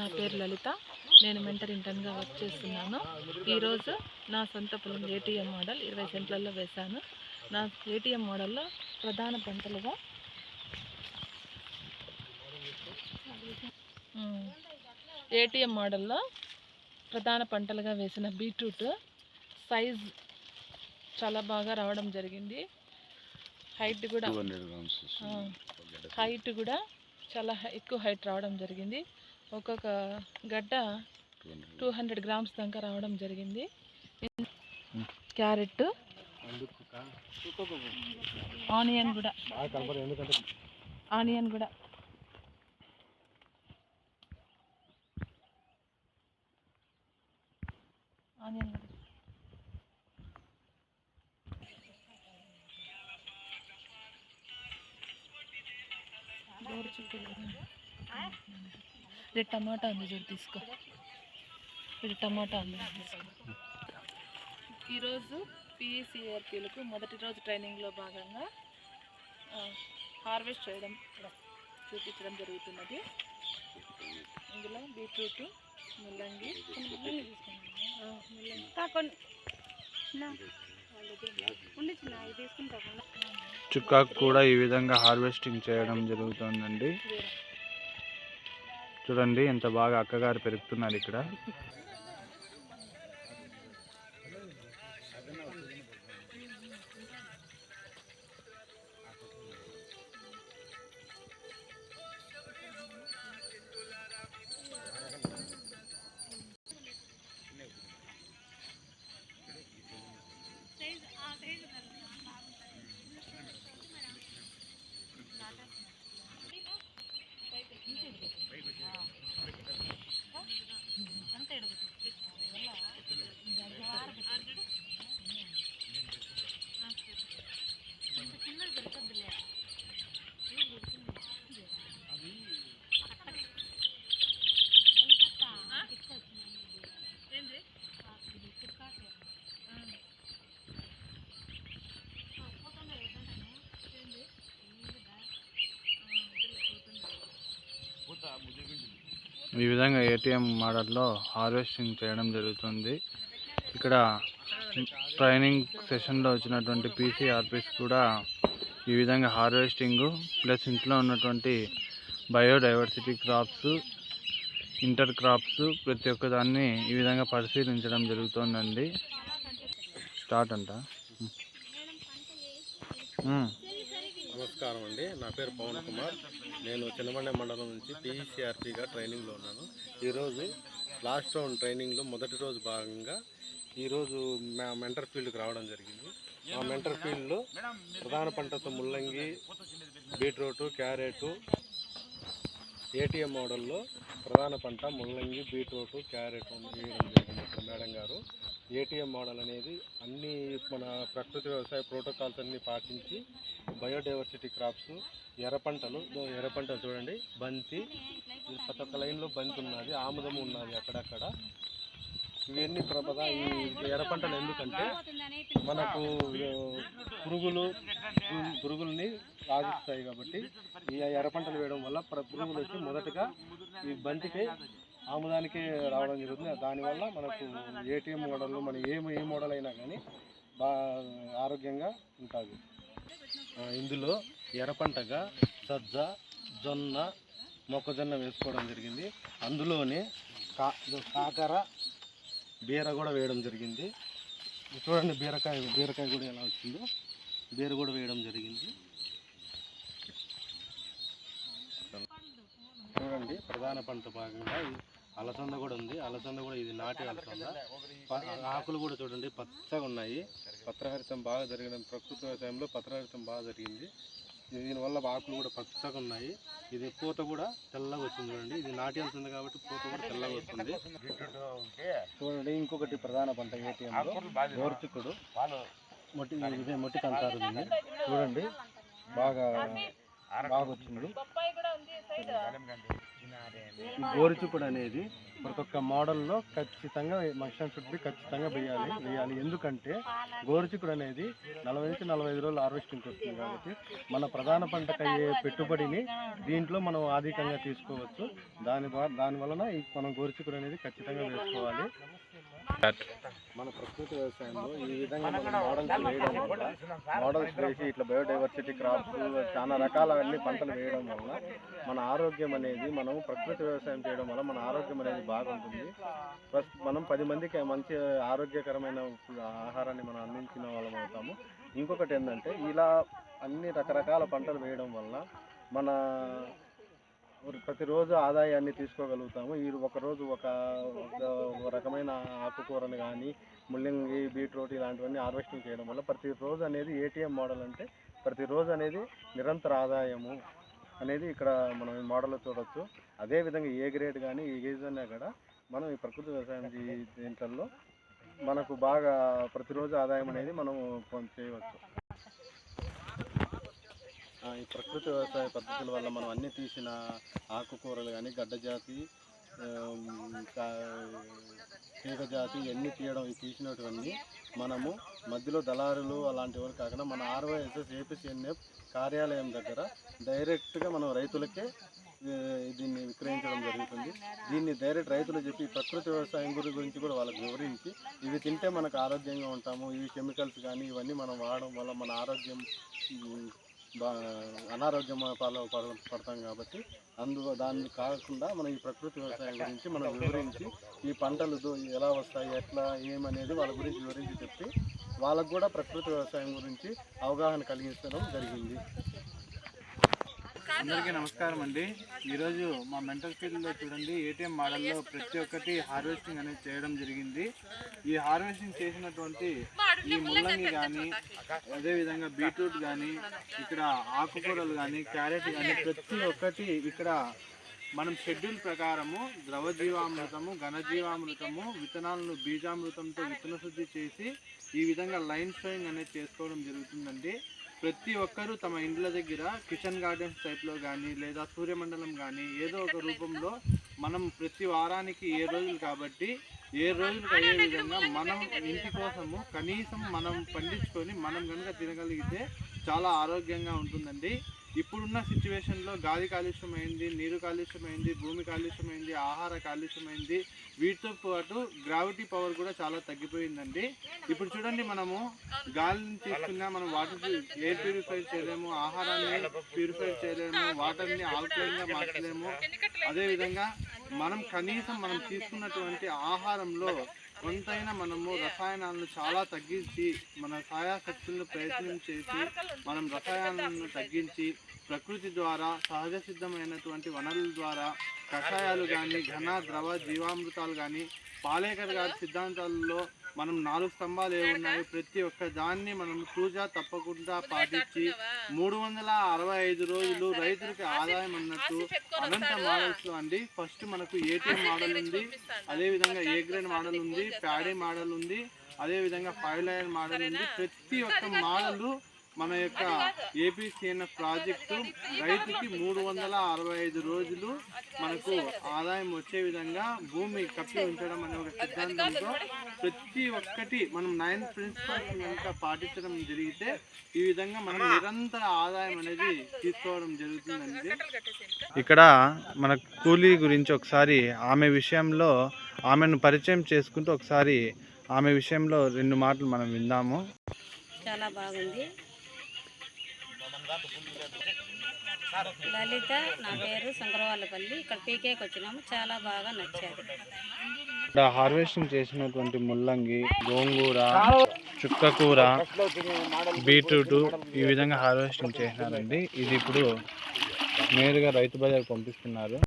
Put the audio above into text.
నా పేరు లలిత. నేను మెంటర్ ఇంటర్న్గా వర్క్ చేస్తున్నాను. ఈరోజు నా సొంత పొలం ఏటీఎం మోడల్ ఇరవై సెంట్లలో వేశాను. నా ఏటీఎం మోడల్లో ప్రధాన పంటలుగా ఏటీఎం మోడల్లో ప్రధాన పంటలుగా వేసిన బీట్రూట్ సైజ్ చాలా బాగా రావడం జరిగింది. హైట్ కూడా హైట్ కూడా చాలా ఎక్కువ హైట్ రావడం జరిగింది. ఒక్కొక్క గడ్డ టూ హండ్రెడ్ గ్రామ్స్ దాకా రావడం జరిగింది. క్యారెట్ ఆనియన్ కూడా. ఆనియన్ కూడా. ఆనియన్ కూడా గోరు చిక్కుడు కూడా. ఇది టమాటా ఉంది చూడు తీసుకో. ఇది టమాటా ఉంది ఈరోజు పిఈసిఆర్పీలకు మొదటి రోజు ట్రైనింగ్లో భాగంగా హార్వెస్ట్ చేయడం చూపించడం జరుగుతున్నది. ఇందులో బీట్రూట్ ముల్లంగి చుక్కాకు కూడా ఈ విధంగా హార్వెస్టింగ్ చేయడం జరుగుతుందండి. చూడండి ఎంత బాగా అక్కగారు పెరుగుతున్నారు ఇక్కడ. ఈ విధంగా ఏటీఎం మోడల్లో హార్వెస్టింగ్ చేయడం జరుగుతుంది. ఇక్కడ ట్రైనింగ్ సెషన్లో వచ్చినటువంటి పీసీఆర్పీస్ కూడా ఈ విధంగా హార్వెస్టింగ్ ప్లస్ ఇంట్లో ఉన్నటువంటి బయోడైవర్సిటీ క్రాప్స్ ఇంటర్ క్రాప్స్ ప్రతి ఒక్కదాన్ని ఈ విధంగా పరిశీలించడం జరుగుతుందండి. స్టార్ట్ అంట. నమస్కారం అండి. నా పేరు పవన్ కుమార్. నేను చిన్నమండ మండలం నుంచి పిఈసిఆర్టీగా ట్రైనింగ్లో ఉన్నాను. ఈరోజు లాస్ట్ రౌండ్ ట్రైనింగ్లో మొదటి రోజు భాగంగా ఈరోజు మా మెంటర్ ఫీల్డ్కి రావడం జరిగింది. మా మెంటర్ ఫీల్డ్లో ప్రధాన పంటతో ముల్లంగి బీట్రూట్ క్యారెట్ ఏటీఎం మోడల్లో ప్రధాన పంట ముల్లంగి బీట్రూట్ క్యారెట్ వేయడం జరిగింది. మేడం గారు ఏటీఎం మోడల్ అనేది అన్ని మన ప్రకృతి వ్యవసాయ ప్రోటోకాల్స్ అన్ని పాటించి బయోడైవర్సిటీ క్రాప్స్ ఎర్ర పంటలు ఎర్ర పంటలు చూడండి బంతి ప్రతి ఒక్క లైన్లో బంతి ఉన్నది ఆముదం ఉన్నది అక్కడక్కడ. ఇవన్నీ ప్రపద ఈ ఎర్ర పంటలు ఎందుకంటే మనకు పురుగులు పురుగు- పురుగుల్ని ఆశిస్తాయి కాబట్టి ఈ ఎర్ర పంటలు వేయడం వల్ల ప్ర- పురుగులు వచ్చి మొదటగా ఈ బంతికి ఆముదానికి రావడం జరుగుతుంది. దానివల్ల మనకు ఏటీఎం మోడల్ మన ఏ ఏ మోడల్ అయినా కానీ బాగా ఆరోగ్యంగా ఉంటుంది. ఇందులో ఎర్ర పంటగా సజ్జ జొన్న మొక్కజొన్న వేసుకోవడం జరిగింది. అందులోనే కా కాకర బీర కూడా వేయడం జరిగింది. చూడండి బీరకాయ బీరకాయ కూడా ఎలా వచ్చిందో. బీర కూడా వేయడం జరిగింది. చూడండి ప్రధాన పంట భాగంగా అలసంద కూడా ఉంది. అలసంద కూడా ఇది నాటి అలసంద. ఆకులు కూడా చూడండి పచ్చగా ఉన్నాయి. పత్రహరితం బాగా జరిగిన ప్రకృతి వ్యవసాయంలో పత్రహరితం బాగా జరిగింది. దీనివల్ల ఆకులు కూడా పచ్చగా ఉన్నాయి. ఇది పూత కూడా తెల్లగా వచ్చింది చూడండి. ఇది నాటి అలసంద కాబట్టి పూత కూడా తెల్లగా వస్తుంది. చూడండి ఇంకొకటి ప్రధాన పంట ఏటీఎంలో గోర్చుకుడు మొట్టి ఇదే మొట్టి కంటారు దీన్ని. చూడండి బాగా బాగా వచ్చింది. గోరుచుకుడు అనేది ప్రతి ఒక్క మోడల్లో ఖచ్చితంగా మషన్ షుడ్ బి ఖచ్చితంగా వేయాలి వేయాలి. ఎందుకంటే గోరుచుకుడు అనేది నలభై నుంచి నలభై ఐదు రోజులు హార్వెస్టింగ్ వస్తుంది కాబట్టి మన ప్రధాన పంటకు అయ్యే పెట్టుబడిని దీంట్లో మనం అధికంగా తీసుకోవచ్చు. దాని దాని వలన మనం గోరుచుకుడు అనేది ఖచ్చితంగా వేసుకోవాలి. మన ప్రకృతి వ్యవసాయంలో ఈ విధంగా మనం మోడల్స్ వేయడం వల్ల మోడల్స్ వేసి ఇట్లా బయోడైవర్సిటీ క్రాప్స్ చాలా రకాల అన్ని పంటలు వేయడం వల్ల మన ఆరోగ్యం అనేది మనం ప్రకృతి వ్యవసాయం చేయడం వల్ల మన ఆరోగ్యం అనేది బాగుంటుంది. ప్లస్ మనం పది మందికి మంచి ఆరోగ్యకరమైన ఆహారాన్ని మనం అందించిన వాళ్ళం అవుతాము. ఇంకొకటి ఏంటంటే ఇలా అన్ని రకరకాల పంటలు వేయడం వల్ల మన ప్రతిరోజు ఆదాయాన్ని తీసుకోగలుగుతాము. ఈ ఒకరోజు ఒక ఒక రకమైన ఆకుకూరలు కానీ ముల్లంగి బీట్రూట్ ఇలాంటివన్నీ హార్వెస్టింగ్ చేయడం వల్ల ప్రతిరోజు అనేది ఏటీఎం మోడల్ అంటే ప్రతిరోజు అనేది నిరంతర ఆదాయము అనేది ఇక్కడ మనం ఈ మోడల్లో చూడవచ్చు అదేవిధంగా ఏ గ్రేడ్ కానీ ఏ గేజ్ అన్నా కూడా మనం ఈ ప్రకృతి వ్యవసాయం దీంట్లో మనకు బాగా ప్రతిరోజు ఆదాయం అనేది మనం చేయవచ్చు. ఈ ప్రకృతి వ్యవసాయ పద్ధతుల వల్ల మనం అన్ని తీసిన ఆకుకూరలు కానీ గడ్డ జాతి కా- ఇవన్నీ తీయడం ఇవి తీసినటువన్నీ మనము మధ్యలో దళారులు అలాంటి వారు కాకుండా మన ఆర్వైఎస్ఎస్ ఏపీసీఎన్ఎఫ్ కార్యాలయం దగ్గర డైరెక్ట్గా మనం రైతులకే దీన్ని విక్రయించడం జరుగుతుంది. దీన్ని డైరెక్ట్ రైతులు చెప్పి ప్రకృతి వ్యవసాయం గురించి కూడా వాళ్ళకి వివరించి ఇవి తింటే మనకు ఆరోగ్యంగా ఉంటాము ఇవి కెమికల్స్ కానీ ఇవన్నీ మనం వాడడం వల్ల మన ఆరోగ్యం అనారోగ్యం పాలు పడ- పడతాం కాబట్టి అందు దాన్ని కాకుండా మనం ఈ ప్రకృతి వ్యవసాయం గురించి మనం వివరించి ఈ పంటలు ఎలా వస్తాయి ఎట్లా ఏమనేది వాళ్ళ గురించి వివరించి చెప్పి వాళ్ళకు కూడా ప్రకృతి వ్యవసాయం గురించి అవగాహన కలిగించడం జరిగింది. అందరికీ నమస్కారం అండి. ఈరోజు మా మెంటల్ ఫీల్డ్లో చూడండి ఏటీఎం మోడల్లో ప్రతి ఒక్కటి హార్వెస్టింగ్ అనేది చేయడం జరిగింది. ఈ హార్వెస్టింగ్ చేసినటువంటి ఈ ముల్లంగి కానీ అదేవిధంగా బీట్రూట్ కానీ ఇక్కడ ఆకుకూరలు కానీ క్యారెట్ కానీ ప్రతి ఒక్కటి ఇక్కడ మనం షెడ్యూల్ ప్రకారము ద్రవజీవామృతము ఘనజీవామృతము విత్తనాలను బీజామృతంతో విత్తన శుద్ధి చేసి ఈ విధంగా లైన్ స్టోయింగ్ అనేది చేసుకోవడం జరుగుతుందండి. ప్రతి ఒక్కరూ తమ ఇండ్ల దగ్గర కిచెన్ గార్డెన్స్ టైప్లో కానీ లేదా సూర్యమండలం కానీ ఏదో ఒక రూపంలో మనం ప్రతి వారానికి ఏ రోజులు కాబట్టి ఏ రోజులకు అయ్యే విధంగా మనం ఇంటి కోసము కనీసం మనం పండించుకొని మనం కనుక తినగలిగితే చాలా ఆరోగ్యంగా ఉంటుందండి. ఇప్పుడున్న సిచ్యువేషన్లో గాలి కాలుష్యం అయింది నీరు కాలుష్యమైంది భూమి కాలుష్యం అయింది ఆహార కాలుష్యం అయింది వీటితో పాటు గ్రావిటీ పవర్ కూడా చాలా తగ్గిపోయిందండి. ఇప్పుడు చూడండి మనము గాలిని తీసుకున్నా మనం వాటర్ ఎయిర్ ప్యూరిఫై చేయలేము ఆహారాన్ని ప్యూరిఫై చేయలేము వాటర్ని ఆల్కలైన్గా మార్చలేము. అదేవిధంగా మనం కనీసం మనం తీసుకున్నటువంటి ఆహారంలో కొంతైనా మనము రసాయనాలను చాలా తగ్గించి మన సాయాశక్తులను ప్రయత్నం చేసి మనం రసాయనాలను తగ్గించి ప్రకృతి ద్వారా సహజ సిద్ధమైనటువంటి వనరుల ద్వారా కషాయాలు కానీ ఘన ద్రవ జీవామృతాలు కానీ పాలేకర్ గారి సిద్ధాంతాలలో మనం నాలుగు స్తంభాలు ఏమున్నాయో ప్రతి ఒక్క దాన్ని మనం పూజ తప్పకుండా పాటించి మూడు వందల అరవై ఐదు రోజులు రైతులకి ఆదాయం అన్నట్టు అనంత మోడల్స్లో అండి. ఫస్ట్ మనకు ఏటీఎం మోడల్ ఉంది. అదే విధంగా ఏ గ్రేడ్ మోడల్ ఉంది ప్యాడీ మోడల్ ఉంది. అదే విధంగా ఫైవ్ లైన్ మోడల్ ఉంది. ప్రతి ఒక్క మోడల్ మన యొక్క ఏపీసీఎన్ఎఫ్ ప్రాజెక్టు రైతుకి మూడు వందల అరవై ఐదు రోజులు మనకు ఆదాయం వచ్చే విధంగా భూమి కప్పి ఉంచడం అనే ఒక సిద్ధాంతంతో ప్రతి ఒక్కటి మనం నైన్ ప్రిన్సిపల్స్ కనుక పాటించడం జరిగితే ఈ విధంగా మనం నిరంతర ఆదాయం అనేది తీసుకోవడం జరుగుతుందండి. ఇక్కడ మన కూలీ గురించి ఒకసారి ఆమె విషయంలో ఆమెను పరిచయం చేసుకుంటూ ఒకసారి ఆమె విషయంలో రెండు మాటలు మనం విందాము. చాలా బాగుంది. లలిత నా పేరు శంకరవాళ్ళపల్లి. ఇక్కడ పీకేకి వచ్చినాము. చాలా బాగా నచ్చారు. ఇక్కడ హార్వెస్టింగ్ చేసినటువంటి ముల్లంగి గోంగూర చుక్కకూర బీట్రూట్ ఈ విధంగా హార్వెస్టింగ్ చేసినారండి. ఇది ఇప్పుడు నేరుగా రైతు బజార్ పంపిస్తున్నారు.